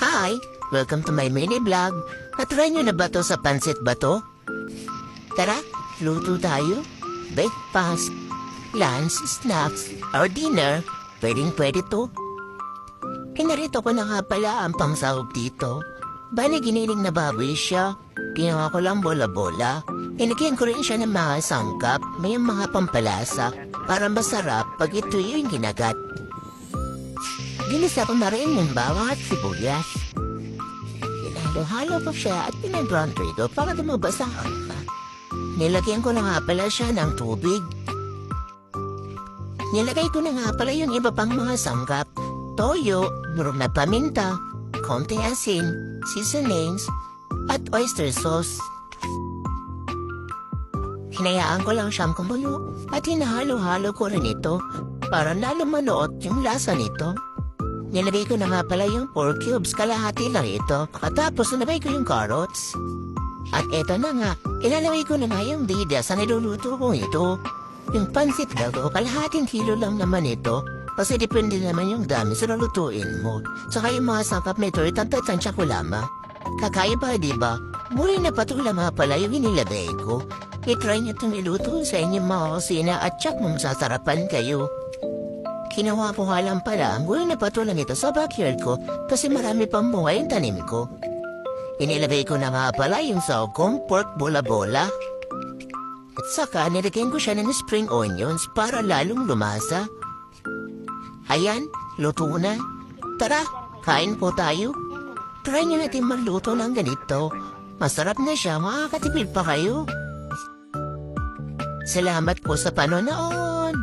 Hi! Welcome to my mini vlog. Natry nyo na ba to sa pansit ba to? Tara, luto tayo. Breakfast, lunch, snacks, or dinner. Pwedeng pwede to. Pinarito ko na nga pala ang pangsahog dito. Bali giniling na baboy siya. Ginawa ko lang bola-bola. Inigyan ko rin siya ng mga sangkap, may mga pampalasa, para masarap pag ito yung ginagat. Ginisa ko na rin ng bawang at sibuyas. Hinalo-halo ko siya at pinag-brown trigo para lumabas. Nilagyan ko na nga pala siya ng tubig. Nilagay ko na nga pala yung iba pang mga sangkap. Toyo, durog na paminta, konting asin, seasonings, at oyster sauce. Hinayaan ko lang siyang kumulo at hinahalo-halo ko rin ito para lalo manuot yung lasa nito. Nilagay ko na nga pala yung pork cubes, kalahati lang ito. Katapos nilagay ko yung carrots. At eto na nga, ilalagay ko na nga yung dida sa niluluto ko ito. Yung pansit daw kalahating kilo lang naman ito. Kasi depende naman yung dami sa nalutuin mo. Saka yung mga sangkap nito, itantansya ko lamang. Kakaya ba, di ba? Muli na patula nga pala yung inilagay ko. I-try niyo itong iluto sa inyong mga kusina at tsak mong sasarapan kayo. Kinuha ko nga lang pala ang muli na patula nito sa backyard ko kasi marami pang bunga yung tanim ko. Inilagay ko na nga pala yung sa kong pork bola-bola. At saka nilagyan ko siya ng spring onions para lalong lumasa. Ayan, luto na. Tara, kain po tayo. Try niyo natin magluto ng ganito. Masarap na siya, makakatipid pa kayo. Salamat po sa panonood.